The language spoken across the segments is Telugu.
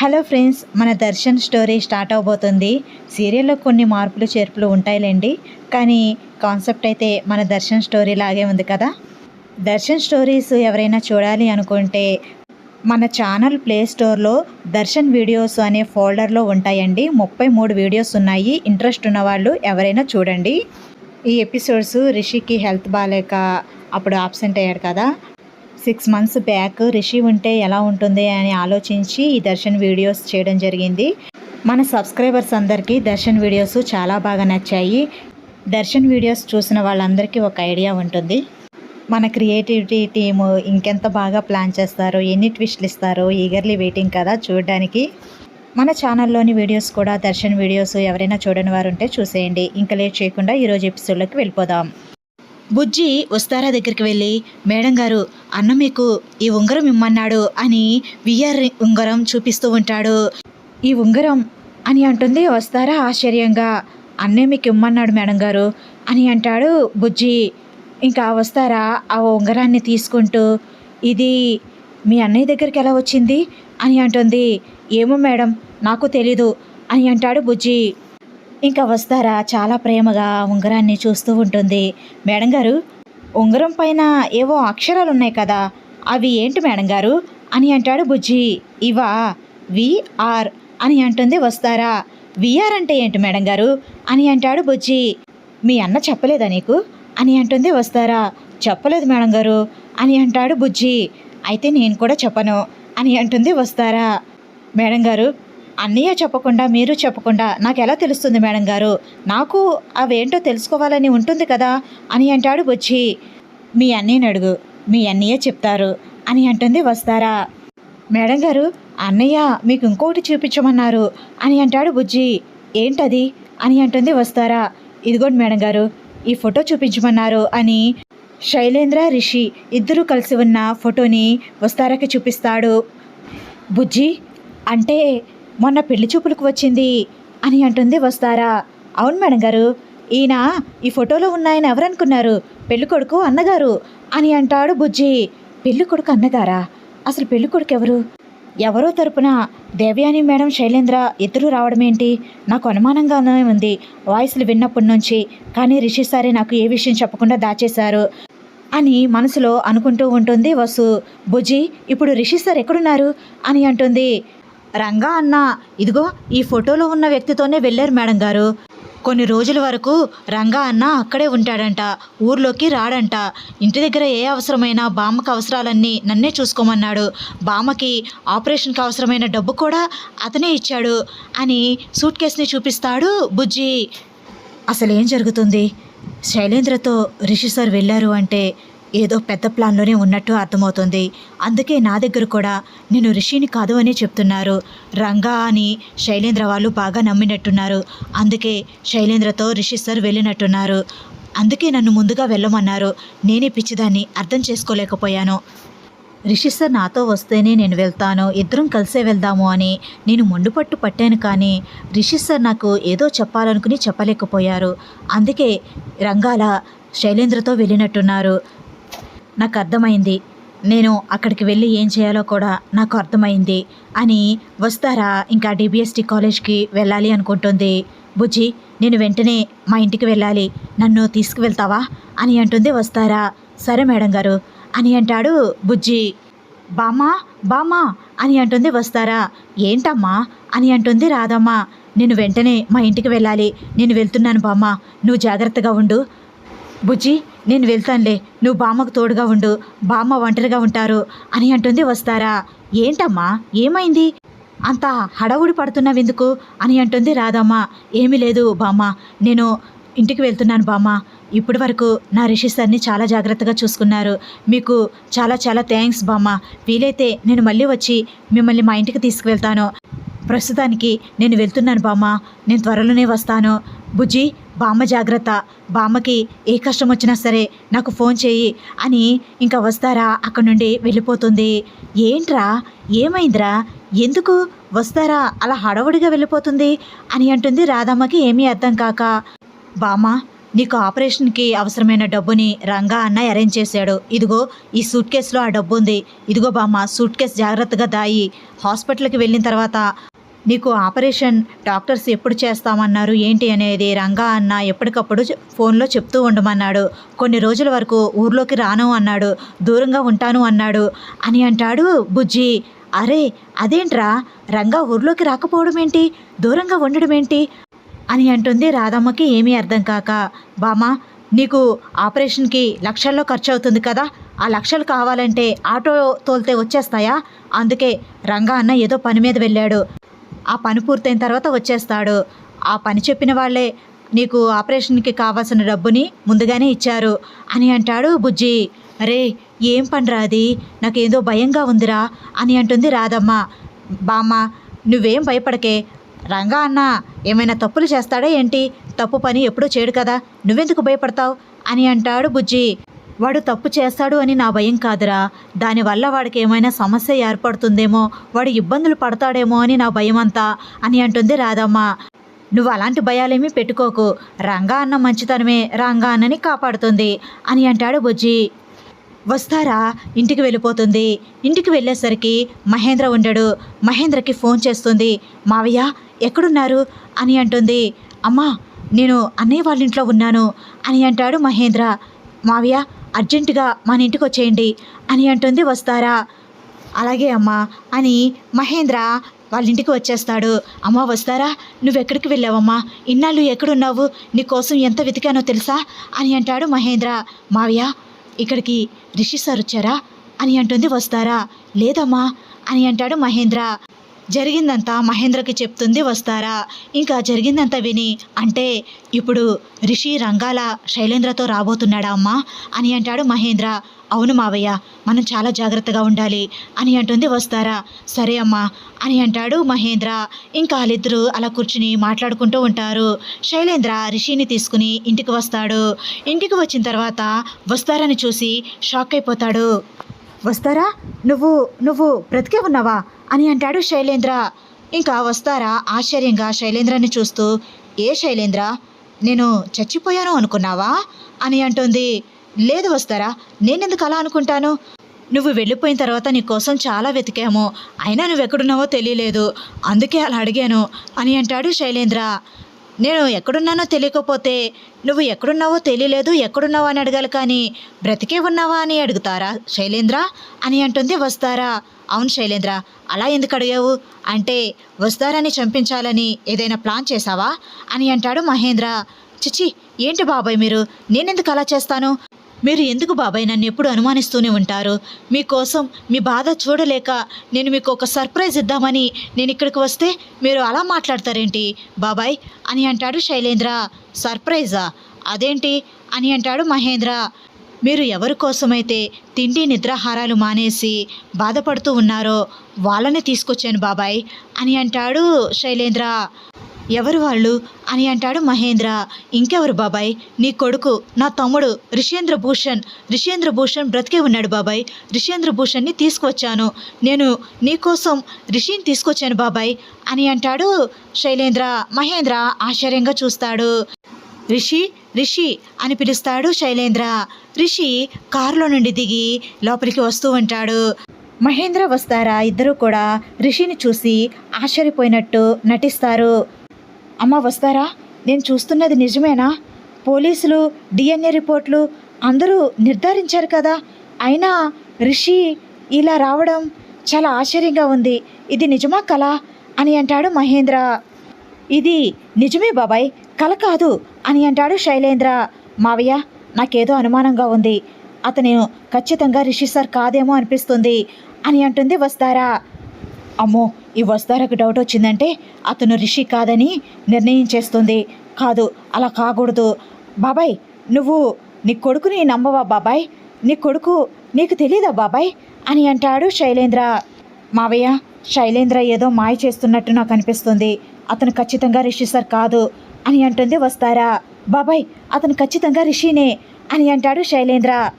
హలో ఫ్రెండ్స్ మన దర్శన్ స్టోరీ స్టార్ట్ అవబోతుంది. సీరియల్లో కొన్ని మార్పులు చేర్పులు ఉంటాయిలేండి. కానీ కాన్సెప్ట్ అయితే మన దర్శన్ స్టోరీ లాగే ఉంది కదా. దర్శన్ స్టోరీస్ ఎవరైనా చూడాలి అనుకుంటే మన ఛానల్ ప్లే స్టోర్లో దర్శన్ వీడియోస్ అనే ఫోల్డర్లో ఉంటాయండి. ముప్పై మూడు వీడియోస్ ఉన్నాయి. ఇంట్రెస్ట్ ఉన్న వాళ్ళు ఎవరైనా చూడండి. ఈ ఎపిసోడ్స్ రిషికి హెల్త్ బాగాలేక అప్పుడు ఆబ్సెంట్ అయ్యాడు కదా. సిక్స్ మంత్స్ బ్యాక్ రిషి ఉంటే ఎలా ఉంటుంది అని ఆలోచించి ఈ దర్శన్ వీడియోస్ చేయడం జరిగింది. మన సబ్స్క్రైబర్స్ అందరికీ దర్శన్ వీడియోస్ చాలా బాగా నచ్చాయి. దర్శన్ వీడియోస్ చూసిన వాళ్ళందరికీ ఒక ఐడియా ఉంటుంది. మన క్రియేటివిటీ టీము ఇంకెంత బాగా ప్లాన్ చేస్తారో ఎన్ని ట్విస్ట్లు ఇస్తారో ఈగర్లీ వెయిటింగ్ కదా చూడడానికి. మన ఛానల్లోని వీడియోస్ కూడా దర్శన్ వీడియోస్ ఎవరైనా చూడని వారు ఉంటే చూసేయండి. ఇంకా లేట్ చేయకుండా ఈరోజు ఎపిసోడ్లోకి వెళ్ళిపోదాం. బుజ్జి వస్తారా దగ్గరికి వెళ్ళి? మేడం గారు అన్న మీకు ఈ ఉంగరం ఇమ్మన్నాడు అని విఆర్ ఉంగరం చూపిస్తూ ఉంటాడు. ఈ ఉంగరం అని అంటుంది వస్తారా ఆశ్చర్యంగా. అన్నే మీకు ఇమ్మన్నాడు మేడం గారు అని అంటాడు బుజ్జి. ఇంకా వస్తారా ఆ ఉంగరాన్ని తీసుకుంటూ? ఇది మీ అన్నయ్య దగ్గరికి ఎలా వచ్చింది? అని అంటుంది. ఏమో మేడం నాకు తెలీదు అని అంటాడు బుజ్జి. ఇంకా వస్తారా? చాలా ప్రేమగా ఉంగరాన్ని చూస్తూ ఉంటుంది. మేడం గారు ఉంగరం పైన ఏవో అక్షరాలు ఉన్నాయి కదా అవి ఏంటి మేడం గారు? అని అంటాడు బుజ్జి. ఇవా విఆర్ అని అంటుంది వస్తారా? విఆర్ అంటే ఏంటి మేడం గారు? అని అంటాడు బుజ్జి. మీ అన్న చెప్పలేదా నీకు? అని అంటుంది వస్తారా? చెప్పలేదు మేడం గారు అని అంటాడు బుజ్జి. అయితే నేను కూడా చెప్పను అని అంటుంది వస్తారా? మేడం గారు అన్నయ్య చెప్పకుండా మీరు చెప్పకుండా నాకు ఎలా తెలుస్తుంది మేడం గారు? నాకు అవేంటో తెలుసుకోవాలని ఉంటుంది కదా అని అంటాడు బుజ్జి. మీ అన్నయ్యని అడుగు. మీ అన్నయ్య చెప్తారు అని అంటుంది వస్తారా? మేడం గారు అన్నయ్య మీకు ఇంకోటి చూపించమన్నారు అని అంటాడు బుజ్జి. ఏంటది? అని అంటుంది వస్తారా? ఇదిగోండి మేడం గారు ఈ ఫోటో చూపించమన్నారు అని శైలేంద్ర రిషి ఇద్దరూ కలిసి ఉన్న ఫోటోని వస్తారాకి చూపిస్తాడు. బుజ్జి అంటే మొన్న పెళ్ళి చూపులకు వచ్చింది అని అంటుంది వస్తారా? అవును మేడం గారు. ఈయన ఈ ఫోటోలో ఉన్న ఆయన ఎవరనుకున్నారు? పెళ్ళి కొడుకు అన్నగారు అని అంటాడు బుజ్జి. పెళ్ళి కొడుకు అన్నగారా? అసలు పెళ్ళి కొడుకు ఎవరు? ఎవరో తరపున దేవయాని మేడం శైలేంద్ర ఇద్దరు రావడం ఏంటి? నాకు అనుమానంగానే ఉంది. వాయిస్లు విన్నప్పటి నుంచి. కానీ రిషి సారే నాకు ఏ విషయం చెప్పకుండా దాచేశారు అని మనసులో అనుకుంటూ ఉంటుంది వసు. బుజ్జి ఇప్పుడు రిషి సార్ ఎక్కడున్నారు? అని అంటుంది. రంగా అన్న ఇదిగో ఈ ఫోటోలో ఉన్న వ్యక్తితోనే వెళ్ళారు మేడం గారు. కొన్ని రోజుల వరకు రంగా అన్న అక్కడే ఉంటాడంట ఊర్లోకి రాడంట. ఇంటి దగ్గర ఏ అవసరమైనా బామ్మకు అవసరాలన్నీ నన్నే చూసుకోమన్నాడు. బామ్మకి ఆపరేషన్కి అవసరమైన డబ్బు కూడా అతనే ఇచ్చాడు అని సూట్ కేసుని చూపిస్తాడు బుజ్జి. అసలేం జరుగుతుంది? శైలేంద్రతో రిషి సార్ వెళ్ళారు అంటే ఏదో పెద్ద ప్లాన్లోనే ఉన్నట్టు అర్థమవుతుంది. అందుకే నా దగ్గర కూడా నేను రిషిని కాదు అని చెప్తున్నారు. రంగా అని శైలేంద్ర వాళ్ళు బాగా నమ్మినట్టున్నారు. అందుకే శైలేంద్రతో రిషి సార్ వెళ్ళినట్టున్నారు. అందుకే నన్ను ముందుగా వెళ్ళమన్నారు. నేనే పిచ్చిదాన్ని అర్థం చేసుకోలేకపోయాను. రిషి సార్ నాతో వస్తేనే నేను వెళ్తాను. ఇద్దరం కలిసే వెళ్దాము అని నేను మొండుపట్టు పట్టాను కానీ రిషి సార్ నాకు ఏదో చెప్పాలనుకుని చెప్పలేకపోయారు. అందుకే రంగాల శైలేంద్రతో వెళ్ళినట్టున్నారు. నాకు అర్థమైంది. నేను అక్కడికి వెళ్ళి ఏం చేయాలో కూడా నాకు అర్థమైంది అని వస్తారా ఇంకా డిబిఎస్టీ కాలేజ్కి వెళ్ళాలి అనుకుంటుంది. బుజ్జి నేను వెంటనే మా ఇంటికి వెళ్ళాలి. నన్ను తీసుకువెళ్తావా? అని అంటుంది వస్తారా. సరే మేడం గారు అని అంటాడు బుజ్జి. బామ్మా బామ్మా అని అంటుంది వస్తారా. ఏంటమ్మా? అని అంటుంది రాదమ్మా నేను వెంటనే మా ఇంటికి వెళ్ళాలి. నేను వెళ్తున్నాను బామ్మ. నువ్వు జాగ్రత్తగా ఉండు. బుజ్జి నేను వెళ్తానులే. నువ్వు బామ్మకు తోడుగా ఉండు. బామ్మ ఒంటరిగా ఉంటారు అని అంటుంది వస్తారా. ఏంటమ్మా? ఏమైంది? అంత హడావుడి పడుతున్నావెందుకు అని అంటుంది రాదమ్మ ఏమీ లేదు బామ్మ. నేను ఇంటికి వెళ్తున్నాను బామ్మ. ఇప్పటి వరకు నా రిషి సార్ని చాలా జాగ్రత్తగా చూసుకున్నారు. మీకు చాలా చాలా థ్యాంక్స్ బామ్మ. వీలైతే నేను మళ్ళీ వచ్చి మిమ్మల్ని మా ఇంటికి తీసుకువెళ్తాను. ప్రస్తుతానికి నేను వెళ్తున్నాను బామ్మ. నేను త్వరలోనే వస్తాను. బుజ్జి బామ్మ జాగ్రత్త. బామ్మకి ఏ కష్టం వచ్చినా సరే నాకు ఫోన్ చేయి అని ఇంకా వస్తారా? అక్కడ నుండి వెళ్ళిపోతుంది. ఏంట్రా? ఏమైందిరా? ఎందుకు వస్తారా? అలా హడవుడిగా వెళ్ళిపోతుంది అని అంటుంది రాధమ్మకి ఏమీ అర్థం కాక. బామ్మ నీకు ఆపరేషన్కి అవసరమైన డబ్బుని రంగా అన్న అరేంజ్ చేశాడు. ఇదిగో ఈ సూట్ కేసులో ఆ డబ్బు ఉంది ఇదిగో బామ్మ సూట్ కేసు జాగ్రత్తగా దాయి. హాస్పిటల్కి వెళ్ళిన తర్వాత నీకు ఆపరేషన్ డాక్టర్స్ ఎప్పుడు చేస్తామన్నారు? ఏంటి అనేది రంగా అన్న ఎప్పటికప్పుడు ఫోన్లో చెప్తూ ఉండమన్నాడు. కొన్ని రోజుల వరకు ఊర్లోకి రాను అన్నాడు. దూరంగా ఉంటాను అన్నాడు. అని అంటాడు బుజ్జి. అరే అదేంట్రా? రంగా ఊర్లోకి రాకపోవడం ఏంటి? దూరంగా ఉండడం ఏంటి? అని అంటుంది రాధమ్మకి ఏమీ అర్థం కాక. బామా నీకు ఆపరేషన్కి లక్షల్లో ఖర్చు అవుతుంది కదా? ఆ లక్షలు కావాలంటే ఆటో తోలితే వచ్చేస్తాయా? అందుకే రంగా అన్న ఏదో పని మీద వెళ్ళాడు. ఆ పని పూర్తయిన తర్వాత వచ్చేస్తాడు. ఆ పని చెప్పిన వాళ్ళే నీకు ఆపరేషన్కి కావాల్సిన డబ్బుని ముందుగానే ఇచ్చారు అని అంటాడు బుజ్జి. అరే ఏం పనిరా అది? నాకేదో భయంగా ఉందిరా అని అంటుంది రాధమ్మ. బామ్మ నువ్వేం భయపడకే. రంగా అన్న ఏమైనా తప్పులు చేస్తాడా ఏంటి? తప్పు పని ఎప్పుడూ చేయడు కదా. నువ్వెందుకు భయపడతావు? అని అంటాడు బుజ్జి. వాడు తప్పు చేస్తాడు అని నా భయం కాదురా. దానివల్ల వాడికి ఏమైనా సమస్య ఏర్పడుతుందేమో వాడు ఇబ్బందులు పడతాడేమో అని నా భయం అంతా అని అంటుంది రాధమ్మ. నువ్వు అలాంటి భయాలేమీ పెట్టుకోకు. రంగా అన్న మంచితనమే రంగా అన్నని కాపాడుతుంది అని అంటాడు బుజ్జి. వస్తారా? ఇంటికి వెళ్ళిపోతుంది. ఇంటికి వెళ్ళేసరికి మహేంద్ర ఉండడు. మహేంద్రకి ఫోన్ చేస్తుంది. మావయ్య ఎక్కడున్నారు? అని అంటుంది. అమ్మా నేను అన్నయ్య వాళ్ళ ఇంట్లో ఉన్నాను అని అంటాడు మహేంద్ర. మావయ్య అర్జెంటుగా మన ఇంటికి వచ్చేయండి అని అంటుంది వస్తారా? అలాగే అమ్మా అని మహేంద్ర వాళ్ళ ఇంటికి వచ్చేస్తాడు. అమ్మ వస్తారా? నువ్వెక్కడికి వెళ్ళావమ్మా? ఇన్నాళ్ళు ఎక్కడున్నావు? నీకోసం ఎంత వెతికానో తెలుసా? అని అంటాడు మహేంద్ర. మావయ్య ఇక్కడికి రిషి సార్ వచ్చారా? అని అంటుంది వస్తారా? లేదమ్మా అని అంటాడు మహేంద్ర. జరిగిందంతా మహేంద్రకి చెప్తుంది వస్తారా? ఇంకా జరిగిందంతా విని అంటే ఇప్పుడు రిషి రంగాల శైలేంద్రతో రాబోతున్నాడా అమ్మా? అని అంటాడు మహేంద్ర. అవును మావయ్య మనం చాలా జాగ్రత్తగా ఉండాలి అని అంటుంది వస్తారా? సరే అమ్మా అని అంటాడు మహేంద్ర. ఇంకా వాళ్ళిద్దరూ అలా కూర్చుని మాట్లాడుకుంటూ ఉంటారు. శైలేంద్ర రిషిని తీసుకుని ఇంటికి వస్తాడు. ఇంటికి వచ్చిన తర్వాత వస్తారని చూసి షాక్ అయిపోతాడు. వస్తారా? నువ్వు నువ్వు బ్రతికే ఉన్నావా? అని అంటాడు శైలేంద్ర. ఇంకా వస్తారా ఆశ్చర్యంగా శైలేంద్రని చూస్తూ. ఏ శైలేంద్ర? నేను చచ్చిపోయాను అనుకున్నావా? అని అంటుంది. లేదు వస్తారా నేనెందుకు అలా అనుకుంటాను? నువ్వు వెళ్ళిపోయిన తర్వాత నీ కోసం చాలా వెతికాము. అయినా నువ్వెక్కడున్నావో తెలియలేదు. అందుకే అలా అడిగాను అని అంటాడు శైలేంద్ర. నేను ఎక్కడున్నానో తెలియకపోతే నువ్వు ఎక్కడున్నావో తెలియలేదు ఎక్కడున్నావో అని అడగాలి కానీ బ్రతికే ఉన్నావా అని అడుగుతారా? శైలేంద్ర అని అంటుంది వస్తారా? అవును శైలేంద్ర అలా ఎందుకు అడిగావు? అంటే వస్తారని చంపించాలని ఏదైనా ప్లాన్ చేశావా? అని అంటాడు మహేంద్ర. చిచి ఏంటి బాబాయ్ మీరు? నేనెందుకు అలా చేస్తాను? మీరు ఎందుకు బాబాయ్ నన్ను ఎప్పుడు అనుమానిస్తూనే ఉంటారు? మీకోసం మీ బాధ చూడలేక నేను మీకు ఒక సర్ప్రైజ్ ఇద్దామని నేను ఇక్కడికి వస్తే మీరు అలా మాట్లాడతారేంటి? బాబాయ్ అని అంటాడు శైలేంద్ర. సర్ప్రైజా? అదేంటి? అని అంటాడు మహేంద్ర. మీరు ఎవరి కోసమైతే తిండి నిద్రాహారాలు మానేసి బాధపడుతూ ఉన్నారో వాళ్ళని తీసుకొచ్చాను బాబాయ్ అని అంటాడు శైలేంద్ర. ఎవరు వాళ్ళు అని అంటాడు మహేంద్ర. ఇంకెవరు బాబాయ్? నీ కొడుకు నా తమ్ముడు రిషేంద్ర భూషణ్. రిషేంద్ర భూషణ్ బ్రతికే ఉన్నాడు బాబాయ్. రిషేంద్ర భూషణ్ని తీసుకొచ్చాను. నేను నీకోసం రిషిని తీసుకొచ్చాను బాబాయ్ అని అంటాడు శైలేంద్ర. మహేంద్ర ఆశ్చర్యంగా చూస్తాడు. రిషి రిషి అని పిలుస్తాడు శైలేంద్ర. రిషి కారులో నుండి దిగి లోపలికి వస్తూ ఉంటాడు. మహేంద్ర వస్తారా? ఇద్దరూ కూడా రిషిని చూసి ఆశ్చర్యపోయినట్టు నటిస్తారు. అమ్మ వస్తారా? నేను చూస్తున్నది నిజమేనా? పోలీసులు డిఎన్ఏ రిపోర్ట్లు అందరూ నిర్ధారించారు కదా. అయినా రిషి ఇలా రావడం చాలా ఆశ్చర్యంగా ఉంది. ఇది నిజమా కళ? అని అంటాడు మహేంద్ర. ఇది నిజమే బాబాయ్ కల కాదు అని అంటాడు శైలేంద్ర. మావయ్య నాకేదో అనుమానంగా ఉంది. అతను ఖచ్చితంగా రిషి సార్ కాదేమో అనిపిస్తుంది అని అంటుంది వస్తారా. అమ్మో ఈ వస్తారకు డౌట్ వచ్చిందంటే అతను రిషి కాదని నిర్ణయం చేస్తుంది. కాదు అలా కాకూడదు. బాబాయ్ నువ్వు నీ కొడుకుని నమ్మవా బాబాయ్? నీ కొడుకు నీకు తెలీదా బాబాయ్? అని అంటాడు శైలేంద్ర. మావయ్య శైలేంద్ర ఏదో మాయ చేస్తున్నట్టు నాకు అనిపిస్తుంది. అతను ఖచ్చితంగా రిషి సార్ కాదు అని అంటుంది వస్తారా. బాబాయ్ అతను ఖచ్చితంగా రిషినే అని అంటాడు శైలేంద్ర.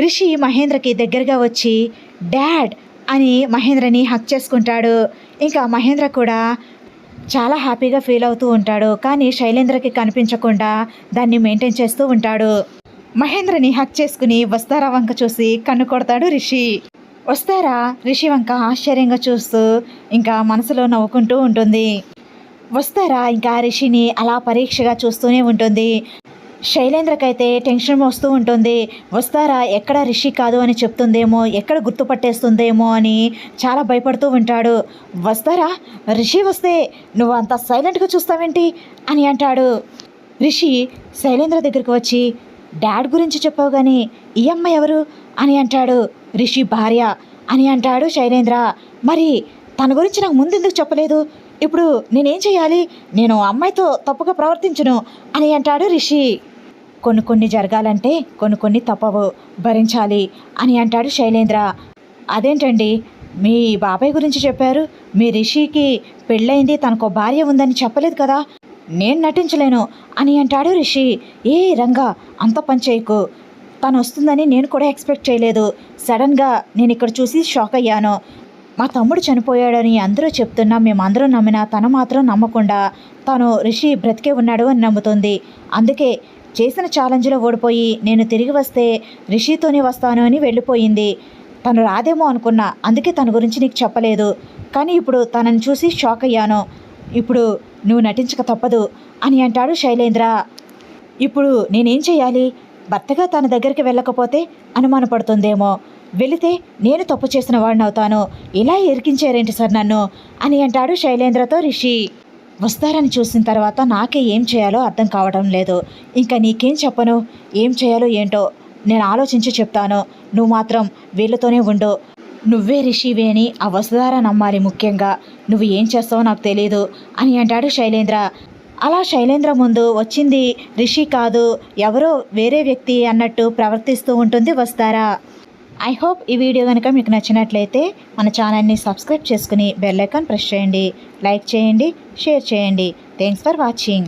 రిషి మహేంద్రకి దగ్గరగా వచ్చి డాడ్ అని మహేంద్రని హక్ చేసుకుంటాడు. ఇంకా మహేంద్ర కూడా చాలా హ్యాపీగా ఫీల్ అవుతూ ఉంటాడు. కానీ శైలేంద్రకి కనిపించకుండా దాన్ని మెయింటైన్ చేస్తూ ఉంటాడు. మహేంద్రని హక్ చేసుకుని వస్తారా వంక చూసి కన్ను కొడతాడు రిషి. వస్తారా? రిషి వంక ఆశ్చర్యంగా చూస్తూ ఇంకా మనసులో నవ్వుకుంటూ ఉంటుంది. వస్తారా? ఇంకా రిషిని అలా పరీక్షగా చూస్తూనే ఉంటుంది. శైలేంద్రకైతే టెన్షన్ వస్తూ ఉంటుంది. వస్తారా? ఎక్కడ రిషి కాదు అని చెప్తుందేమో? ఎక్కడ గుర్తుపట్టేస్తుందేమో అని చాలా భయపడుతూ ఉంటాడు. వస్తారా? రిషి వస్తే నువ్వు అంత సైలెంట్గా చూస్తావేంటి? అని అంటాడు. రిషి శైలేంద్ర దగ్గరికి వచ్చి డాడ్ గురించి చెప్పావు కానీ ఈ అమ్మ ఎవరు? అని అంటాడు. రిషి భార్య అని అంటాడు శైలేంద్ర. మరి తన గురించి నాకు ముందు ఎందుకు చెప్పలేదు? ఇప్పుడు నేనేం చేయాలి? నేను అమ్మాయితో తప్పుగా ప్రవర్తించను అని అంటాడు రిషి. కొన్ని కొన్ని జరగాలంటే కొన్ని కొన్ని తప్పవు భరించాలి అని అంటాడు శైలేంద్ర. అదేంటండి? మీ బాబాయ్ గురించి చెప్పారు. మీ రిషికి పెళ్ళైంది తనకు భార్య ఉందని చెప్పలేదు కదా? నేను నటించలేను అని అంటాడు రిషి. ఏ రంగా? అంత పని చేయకు. తను వస్తుందని నేను కూడా ఎక్స్పెక్ట్ చేయలేదు. సడన్గా నేను ఇక్కడ చూసి షాక్ అయ్యాను. మా తమ్ముడు చనిపోయాడని అందరూ చెప్తున్నా మేమందరం నమ్మినా తను మాత్రం నమ్మకుండా తను రిషి బ్రతికే ఉన్నాడు అని నమ్ముతుంది. అందుకే చేసిన ఛాలెంజ్లో ఓడిపోయి నేను తిరిగి వస్తే రిషితోనే వస్తాను అని వెళ్ళిపోయింది. తను రాదేమో అనుకున్నా అందుకే తన గురించి నీకు చెప్పలేదు. కానీ ఇప్పుడు తనని చూసి షాక్ అయ్యాను. ఇప్పుడు నువ్వు నటించక తప్పదు అని అంటాడు శైలేంద్ర. ఇప్పుడు నేనేం చేయాలి? భర్తగా తన దగ్గరికి వెళ్ళకపోతే అనుమానపడుతుందేమో. వెళితే నేను తప్పు చేసిన వాడిని అవుతాను. ఇలా ఇరికించారేంటి సార్ నన్ను? అని అంటాడు శైలేంద్రతో రిషి. వస్తారని చూసిన తర్వాత నాకే ఏం చేయాలో అర్థం కావడం లేదు. ఇంకా నీకేం చెప్పను? ఏం చేయాలో ఏంటో నేను ఆలోచించి చెప్తాను. నువ్వు మాత్రం వీళ్ళతోనే ఉండు. నువ్వే రిషివే అని ఆ వసుధార నమ్మాలి ముఖ్యంగా. నువ్వు ఏం చేస్తావో నాకు తెలియదు అని అంటాడు శైలేంద్ర. అలా శైలేంద్ర ముందు వచ్చింది రిషి కాదు ఎవరో వేరే వ్యక్తి అన్నట్టు ప్రవర్తిస్తూ ఉంటుంది వస్తారా ఐ హోప్ ఈ వీడియో కనుక మీకు నచ్చినట్లయితే మన ఛానల్ని సబ్స్క్రైబ్ చేసుకుని బెల్ ఐకాన్ ప్రెస్ చేయండి. లైక్ చేయండి షేర్ చేయండి. Thanks for watching